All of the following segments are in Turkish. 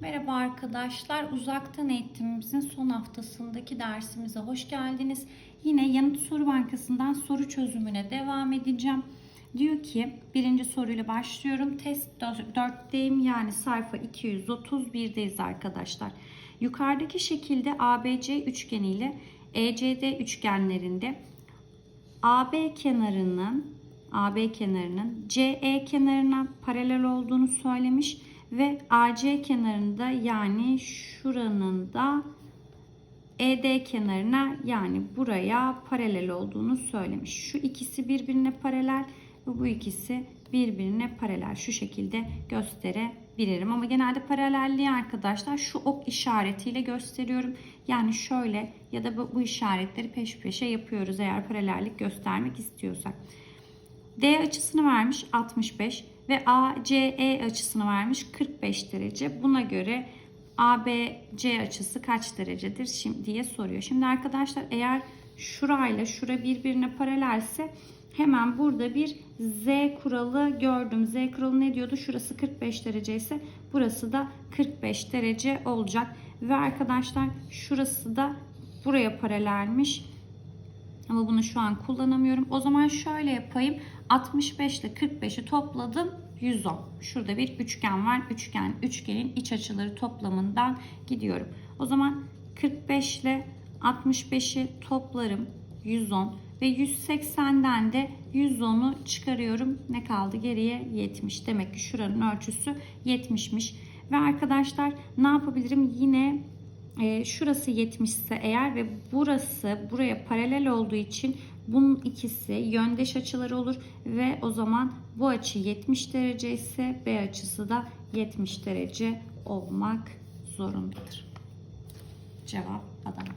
Merhaba arkadaşlar. Uzaktan eğitimimizin son haftasındaki dersimize hoş geldiniz. Yine yanıt soru bankasından soru çözümüne devam edeceğim. Diyor ki birinci soruyla başlıyorum. Test 4'teyim yani sayfa 231'deyiz arkadaşlar. Yukarıdaki şekilde ABC üçgeniyle ECD üçgenlerinde AB kenarının AB kenarının CE kenarına paralel olduğunu söylemiş ve AC kenarında yani şuranın da ED kenarına yani buraya paralel olduğunu söylemiş. Şu ikisi birbirine paralel ve bu ikisi birbirine paralel. Şu şekilde gösterebilirim. Ama genelde paralelliği arkadaşlar şu ok işaretiyle gösteriyorum. Yani şöyle ya da bu, bu işaretleri peş peşe yapıyoruz eğer paralellik göstermek istiyorsak. D açısını vermiş 65 ve ACE açısını vermiş 45 derece. Buna göre ABC açısı kaç derecedir şimdi diye soruyor. Şimdi arkadaşlar eğer şurayla şura birbirine paralelse hemen burada bir Z kuralı gördüm. Z kuralı ne diyordu? Şurası 45 derece ise burası da 45 derece olacak. Ve arkadaşlar şurası da buraya paralelmiş. Ama bunu şu an kullanamıyorum. O zaman şöyle yapayım. 65 ile 45'i topladım. 110. Şurada bir üçgen var. Üçgen, üçgenin iç açıları toplamından gidiyorum. O zaman 45 ile 65'i toplarım. 110 ve 180'den de 110'u çıkarıyorum. Ne kaldı geriye? 70. Demek ki şuranın ölçüsü 70'miş. Ve arkadaşlar ne yapabilirim? Yine e, şurası 70 ise eğer ve burası buraya paralel olduğu için bunun ikisi yöndeş açıları olur ve o zaman bu açı 70 derece ise B açısı da 70 derece olmak zorundadır. Cevap Adana.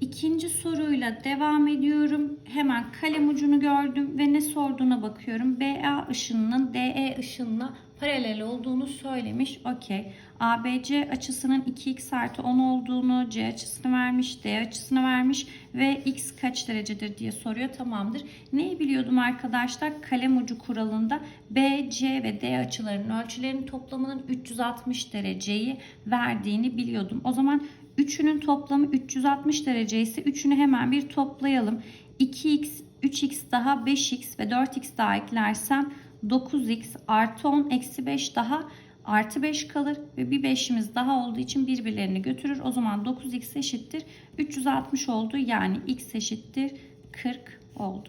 İkinci soruyla devam ediyorum. Hemen kalem ucunu gördüm ve ne sorduğuna bakıyorum. BA ışınının DE ışınına paralel olduğunu söylemiş. Okey. ABC açısının 2x artı 10 olduğunu, C açısını vermiş, D açısını vermiş ve x kaç derecedir diye soruyor. Tamamdır. Neyi biliyordum arkadaşlar? Kalem ucu kuralında B, C ve D açılarının ölçülerinin toplamının 360 dereceyi verdiğini biliyordum. O zaman Üçünün toplamı 360 derece ise üçünü hemen bir toplayalım. 2x, 3x daha 5x ve 4x daha eklersem 9x artı 10 eksi 5 daha artı 5 kalır ve bir 5'imiz daha olduğu için birbirlerini götürür. O zaman 9x eşittir 360 oldu yani x eşittir 40 oldu.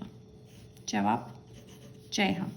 Cevap Ceyhan.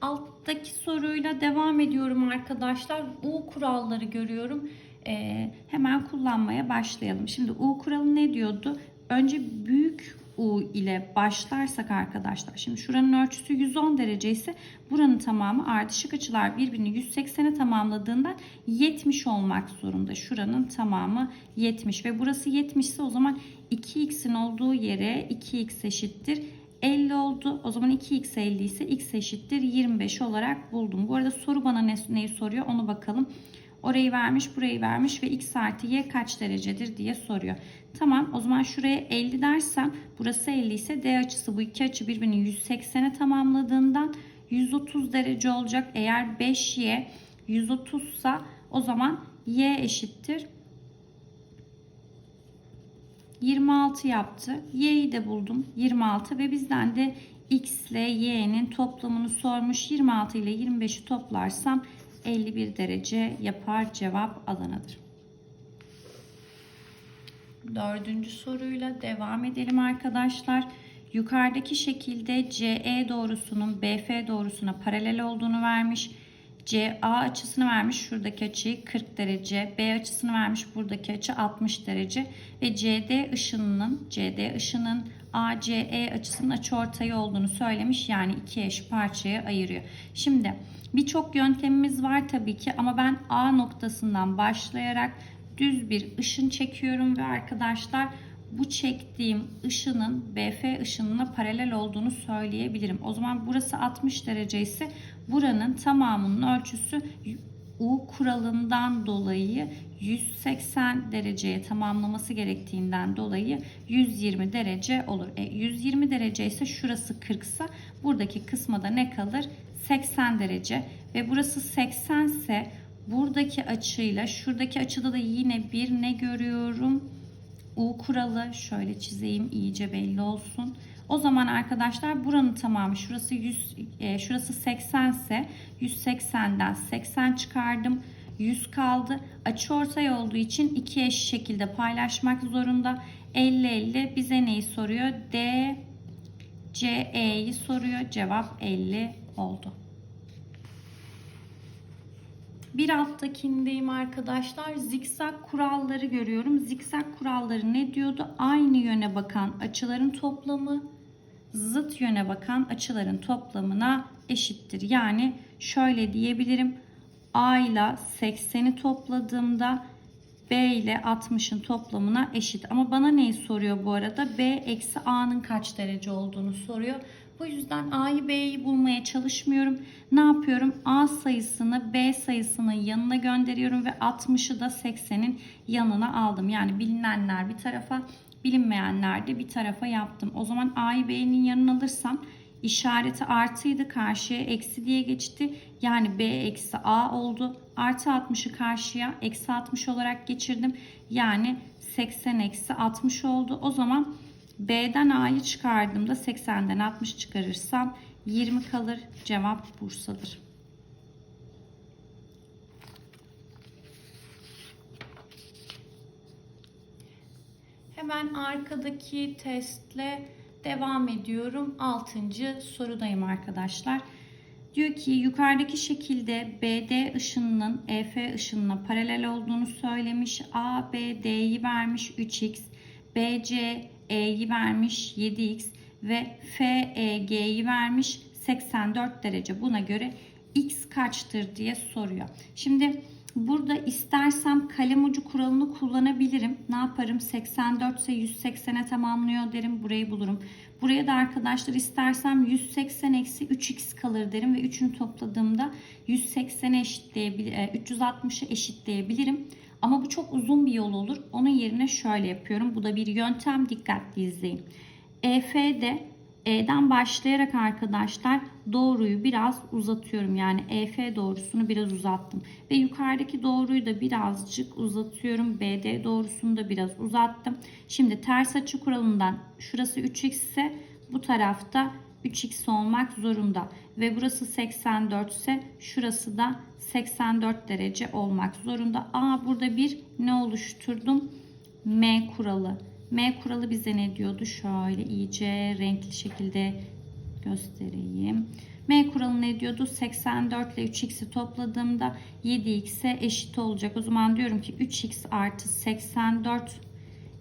Alttaki soruyla devam ediyorum arkadaşlar. U kuralları görüyorum. Ee, hemen kullanmaya başlayalım. Şimdi U kuralı ne diyordu? Önce büyük U ile başlarsak arkadaşlar. Şimdi şuranın ölçüsü 110 derece ise buranın tamamı ardışık açılar birbirini 180'e tamamladığından 70 olmak zorunda. Şuranın tamamı 70 ve burası 70 ise o zaman 2x'in olduğu yere 2x eşittir 50 oldu. O zaman 2x 50 ise x eşittir 25 olarak buldum. Bu arada soru bana ne, neyi soruyor onu bakalım. Orayı vermiş, burayı vermiş ve x artı y kaç derecedir diye soruyor. Tamam o zaman şuraya 50 dersem burası 50 ise d açısı bu iki açı birbirini 180'e tamamladığından 130 derece olacak. Eğer 5y 130 ise o zaman y eşittir 26 yaptı. Y'yi de buldum. 26 ve bizden de X ile Y'nin toplamını sormuş. 26 ile 25'i toplarsam 51 derece yapar. Cevap Adana'dır. Dördüncü soruyla devam edelim arkadaşlar. Yukarıdaki şekilde CE doğrusunun BF doğrusuna paralel olduğunu vermiş. CA açısını vermiş şuradaki açıyı 40 derece. B açısını vermiş buradaki açı 60 derece. Ve CD ışınının CD ışının ACE açısının açıortayı olduğunu söylemiş. Yani iki eş parçaya ayırıyor. Şimdi birçok yöntemimiz var tabii ki ama ben A noktasından başlayarak düz bir ışın çekiyorum ve arkadaşlar bu çektiğim ışının BF ışınına paralel olduğunu söyleyebilirim. O zaman burası 60 derece ise buranın tamamının ölçüsü U kuralından dolayı 180 dereceye tamamlaması gerektiğinden dolayı 120 derece olur. E, 120 derece ise şurası 40 ise buradaki kısma da ne kalır? 80 derece ve burası 80 ise buradaki açıyla şuradaki açıda da yine bir ne görüyorum? U kuralı şöyle çizeyim iyice belli olsun. O zaman arkadaşlar buranın tamamı şurası 100 e, şurası 80 ise 180'den 80 çıkardım. 100 kaldı. Açı ortay olduğu için iki eş şekilde paylaşmak zorunda. 50 50 bize neyi soruyor? D C E'yi soruyor. Cevap 50 oldu. Bir alttakindeyim arkadaşlar. Zikzak kuralları görüyorum. Zikzak kuralları ne diyordu? Aynı yöne bakan açıların toplamı zıt yöne bakan açıların toplamına eşittir. Yani şöyle diyebilirim. A ile 80'i topladığımda B ile 60'ın toplamına eşit. Ama bana neyi soruyor bu arada? B eksi A'nın kaç derece olduğunu soruyor. Bu yüzden A'yı B'yi bulmaya çalışmıyorum. Ne yapıyorum? A sayısını B sayısının yanına gönderiyorum ve 60'ı da 80'in yanına aldım. Yani bilinenler bir tarafa, bilinmeyenler de bir tarafa yaptım. O zaman A'yı B'nin yanına alırsam işareti artıydı karşıya eksi diye geçti. Yani B eksi A oldu. Artı 60'ı karşıya eksi 60 olarak geçirdim. Yani 80 eksi 60 oldu. O zaman B'den A'yı çıkardığımda 80'den 60 çıkarırsam 20 kalır. Cevap Bursa'dır. Hemen arkadaki testle devam ediyorum. 6. sorudayım arkadaşlar. Diyor ki yukarıdaki şekilde BD ışınının EF ışınına paralel olduğunu söylemiş. A, B, vermiş 3x. BC, E'yi vermiş 7x. Ve F, E, vermiş 84 derece. Buna göre x kaçtır diye soruyor. Şimdi burada istersem kalem ucu kuralını kullanabilirim. Ne yaparım? 84 ise 180'e tamamlıyor derim. Burayı bulurum. Buraya da arkadaşlar istersem 180 eksi 3x kalır derim ve 3'ünü topladığımda 180'e eşitleyebilir, 360'ı eşitleyebilirim. Ama bu çok uzun bir yol olur. Onun yerine şöyle yapıyorum. Bu da bir yöntem. Dikkatli izleyin. EF'de E'den başlayarak arkadaşlar doğruyu biraz uzatıyorum. Yani EF doğrusunu biraz uzattım. Ve yukarıdaki doğruyu da birazcık uzatıyorum. BD doğrusunu da biraz uzattım. Şimdi ters açı kuralından şurası 3x ise bu tarafta 3x olmak zorunda. Ve burası 84 ise şurası da 84 derece olmak zorunda. Aa burada bir ne oluşturdum? M kuralı. M kuralı bize ne diyordu? Şöyle iyice renkli şekilde göstereyim. M kuralı ne diyordu? 84 ile 3x'i topladığımda 7x'e eşit olacak. O zaman diyorum ki 3x artı 84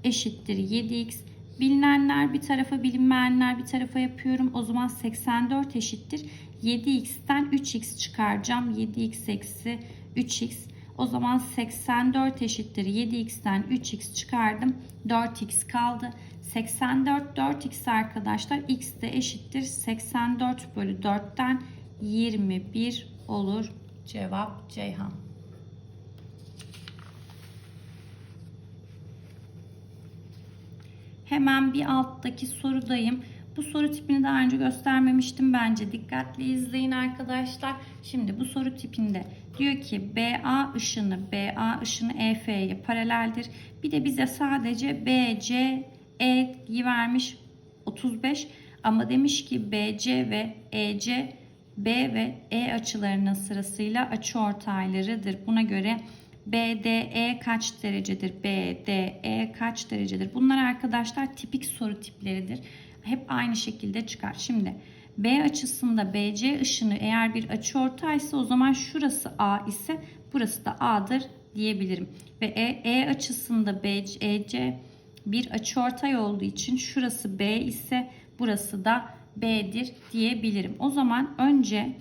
eşittir 7x. Bilinenler bir tarafa bilinmeyenler bir tarafa yapıyorum. O zaman 84 eşittir. 7x'ten 3x çıkaracağım. 7x eksi 3x. O zaman 84 eşittir 7x'ten 3x çıkardım. 4x kaldı. 84 4x arkadaşlar x de eşittir 84 bölü 4'ten 21 olur. Cevap Ceyhan. Hemen bir alttaki sorudayım. Bu soru tipini daha önce göstermemiştim. Bence dikkatli izleyin arkadaşlar. Şimdi bu soru tipinde diyor ki BA ışını BA ışını EF'ye paraleldir. Bir de bize sadece BC E'yi vermiş 35 ama demiş ki BC ve EC B ve E açılarının sırasıyla açı ortaylarıdır. Buna göre BDE kaç derecedir? BDE kaç derecedir? Bunlar arkadaşlar tipik soru tipleridir. Hep aynı şekilde çıkar. Şimdi B açısında BC ışını eğer bir açı ortaysa o zaman şurası A ise burası da A'dır diyebilirim. Ve E, e açısında BC, EC bir açı ortay olduğu için şurası B ise burası da B'dir diyebilirim. O zaman önce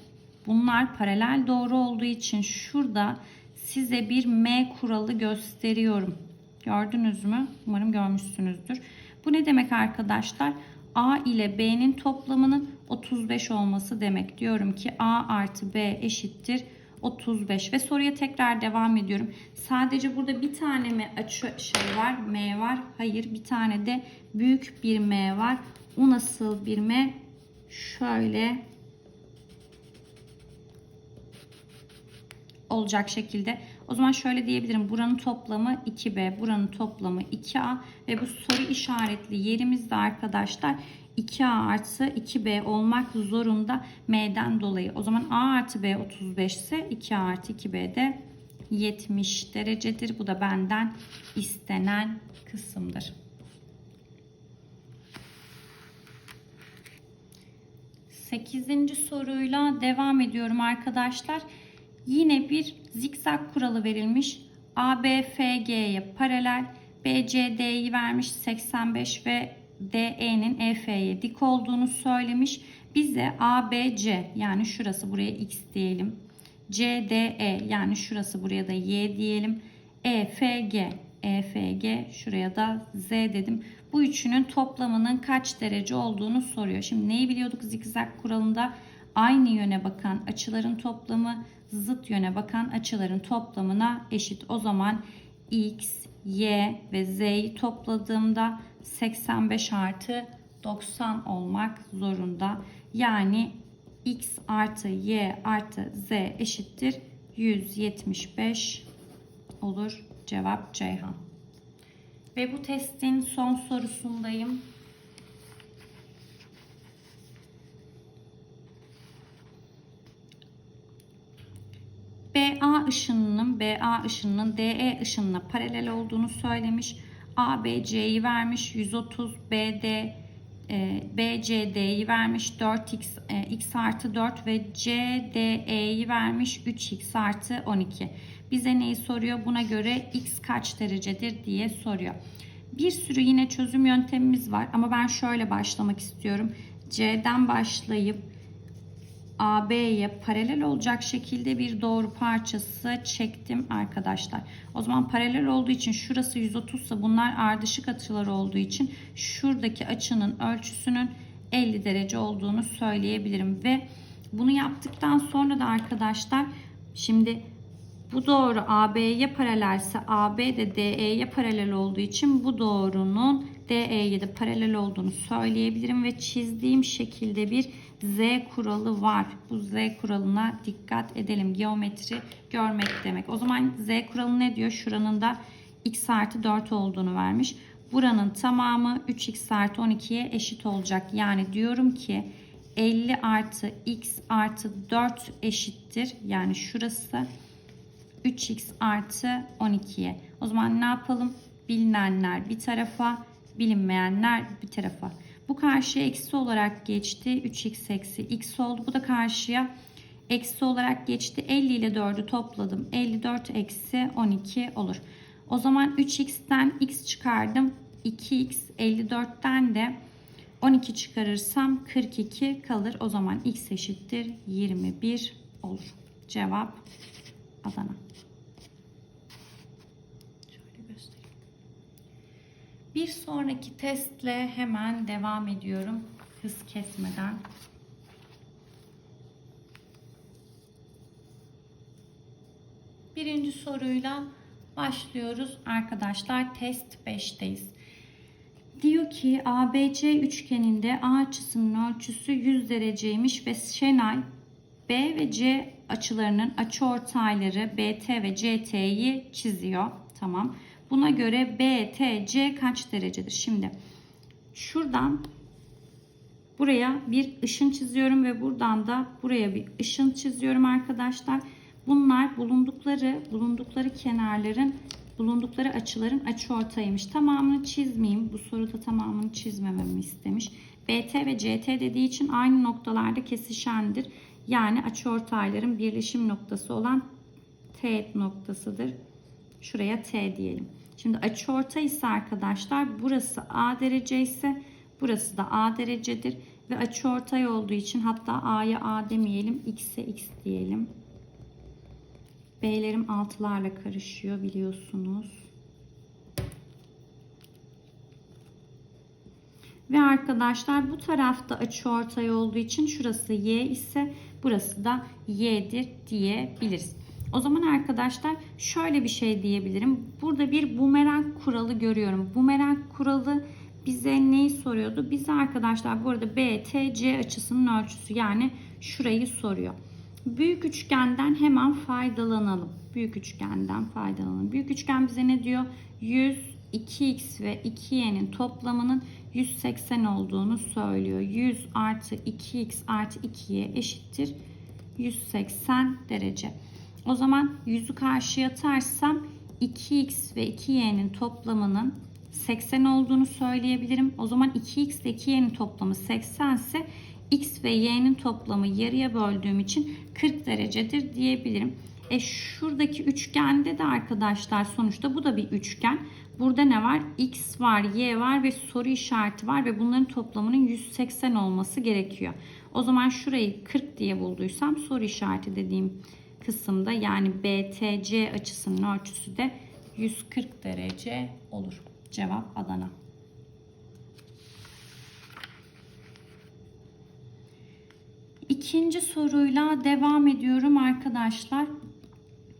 bunlar paralel doğru olduğu için şurada size bir M kuralı gösteriyorum. Gördünüz mü? Umarım görmüşsünüzdür. Bu ne demek arkadaşlar? A ile B'nin toplamının 35 olması demek. Diyorum ki A artı B eşittir 35 ve soruya tekrar devam ediyorum. Sadece burada bir tane mi açı şey var, M var? Hayır, bir tane de büyük bir M var. O nasıl bir M? Şöyle olacak şekilde. O zaman şöyle diyebilirim. Buranın toplamı 2B, buranın toplamı 2A ve bu soru işaretli yerimizde arkadaşlar 2A artı 2B olmak zorunda M'den dolayı. O zaman A artı B 35 ise 2A artı 2B de 70 derecedir. Bu da benden istenen kısımdır. Sekizinci soruyla devam ediyorum arkadaşlar. Yine bir zikzak kuralı verilmiş. ABFG'ye paralel BCD'yi vermiş 85 ve DE'nin EF'ye dik olduğunu söylemiş. Bize ABC yani şurası buraya X diyelim. CDE yani şurası buraya da Y diyelim. EFG EFG şuraya da Z dedim. Bu üçünün toplamının kaç derece olduğunu soruyor. Şimdi neyi biliyorduk zikzak kuralında? Aynı yöne bakan açıların toplamı zıt yöne bakan açıların toplamına eşit. O zaman X, Y ve Z'yi topladığımda 85 artı 90 olmak zorunda. Yani X artı Y artı Z eşittir 175 olur. Cevap Ceyhan. Ve bu testin son sorusundayım. BA ışınının BA ışınının DE ışınına paralel olduğunu söylemiş. ABC'yi vermiş 130 BD e, BCD'yi vermiş 4x e, x artı 4 ve CDE'yi vermiş 3x artı 12. Bize neyi soruyor? Buna göre x kaç derecedir diye soruyor. Bir sürü yine çözüm yöntemimiz var ama ben şöyle başlamak istiyorum. C'den başlayıp AB'ye paralel olacak şekilde bir doğru parçası çektim arkadaşlar. O zaman paralel olduğu için şurası 130 ise bunlar ardışık açılar olduğu için şuradaki açının ölçüsünün 50 derece olduğunu söyleyebilirim ve bunu yaptıktan sonra da arkadaşlar şimdi bu doğru AB'ye paralelse AB de DE'ye paralel olduğu için bu doğrunun DE'ye de paralel olduğunu söyleyebilirim ve çizdiğim şekilde bir Z kuralı var. Bu Z kuralına dikkat edelim. Geometri görmek demek. O zaman Z kuralı ne diyor? Şuranın da x artı 4 olduğunu vermiş. Buranın tamamı 3x artı 12'ye eşit olacak. Yani diyorum ki 50 artı x artı 4 eşittir. Yani şurası 3x artı 12'ye. O zaman ne yapalım? Bilinenler bir tarafa, bilinmeyenler bir tarafa. Bu karşıya eksi olarak geçti. 3x eksi x oldu. Bu da karşıya eksi olarak geçti. 50 ile 4'ü topladım. 54 eksi 12 olur. O zaman 3x'ten x çıkardım. 2x 54'ten de 12 çıkarırsam 42 kalır. O zaman x eşittir 21 olur. Cevap Adana. Şöyle göstereyim. Bir sonraki testle hemen devam ediyorum. Hız kesmeden. Birinci soruyla başlıyoruz arkadaşlar. Test 5'teyiz. Diyor ki ABC üçgeninde A açısının ölçüsü 100 dereceymiş ve Şenay B ve C açılarının açıortayları BT ve CT'yi çiziyor. Tamam. Buna göre BTC kaç derecedir? Şimdi şuradan buraya bir ışın çiziyorum ve buradan da buraya bir ışın çiziyorum arkadaşlar. Bunlar bulundukları bulundukları kenarların bulundukları açıların açıortayıymış. Tamamını çizmeyeyim. Bu soruda tamamını çizmememi istemiş. BT ve CT dediği için aynı noktalarda kesişendir. Yani açıortayların birleşim noktası olan T noktasıdır. Şuraya T diyelim. Şimdi açıortay ise arkadaşlar burası A derece ise burası da A derecedir. Ve açıortay olduğu için hatta A'ya A demeyelim X'e X diyelim. B'lerim altılarla karışıyor biliyorsunuz. Ve arkadaşlar bu tarafta açıortay olduğu için şurası y ise burası da y'dir diyebiliriz. O zaman arkadaşlar şöyle bir şey diyebilirim. Burada bir bumerang kuralı görüyorum. Bumerang kuralı bize neyi soruyordu? Bize arkadaşlar bu arada BTC açısının ölçüsü yani şurayı soruyor. Büyük üçgenden hemen faydalanalım. Büyük üçgenden faydalanalım. Büyük üçgen bize ne diyor? 100 2x ve 2y'nin toplamının 180 olduğunu söylüyor. 100 artı 2x artı 2y eşittir 180 derece. O zaman 100'ü karşıya atarsam 2x ve 2y'nin toplamının 80 olduğunu söyleyebilirim. O zaman 2x ile 2y'nin toplamı 80 ise x ve y'nin toplamı yarıya böldüğüm için 40 derecedir diyebilirim. E şuradaki üçgende de arkadaşlar sonuçta bu da bir üçgen. Burada ne var? X var, Y var ve soru işareti var ve bunların toplamının 180 olması gerekiyor. O zaman şurayı 40 diye bulduysam soru işareti dediğim kısımda yani BTC açısının ölçüsü de 140 derece olur. Cevap Adana. İkinci soruyla devam ediyorum arkadaşlar.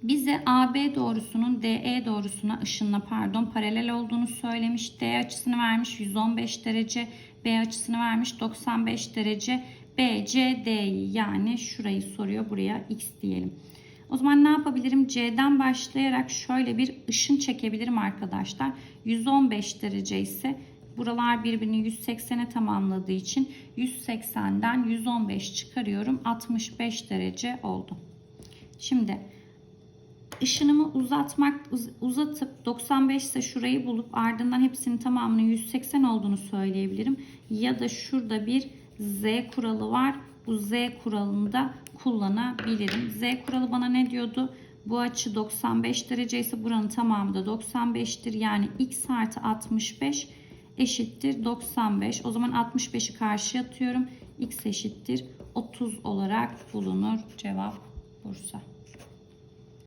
Bize AB doğrusunun DE doğrusuna ışınla pardon paralel olduğunu söylemiş. D açısını vermiş 115 derece. B açısını vermiş 95 derece. BC D'yi yani şurayı soruyor. Buraya X diyelim. O zaman ne yapabilirim? C'den başlayarak şöyle bir ışın çekebilirim arkadaşlar. 115 derece ise buralar birbirini 180'e tamamladığı için 180'den 115 çıkarıyorum. 65 derece oldu. Şimdi ışınımı uzatmak uzatıp 95 ise şurayı bulup ardından hepsinin tamamının 180 olduğunu söyleyebilirim. Ya da şurada bir Z kuralı var. Bu Z kuralını da kullanabilirim. Z kuralı bana ne diyordu? Bu açı 95 derece ise buranın tamamı da 95'tir. Yani x artı 65 eşittir 95. O zaman 65'i karşıya atıyorum. x eşittir 30 olarak bulunur. Cevap Bursa.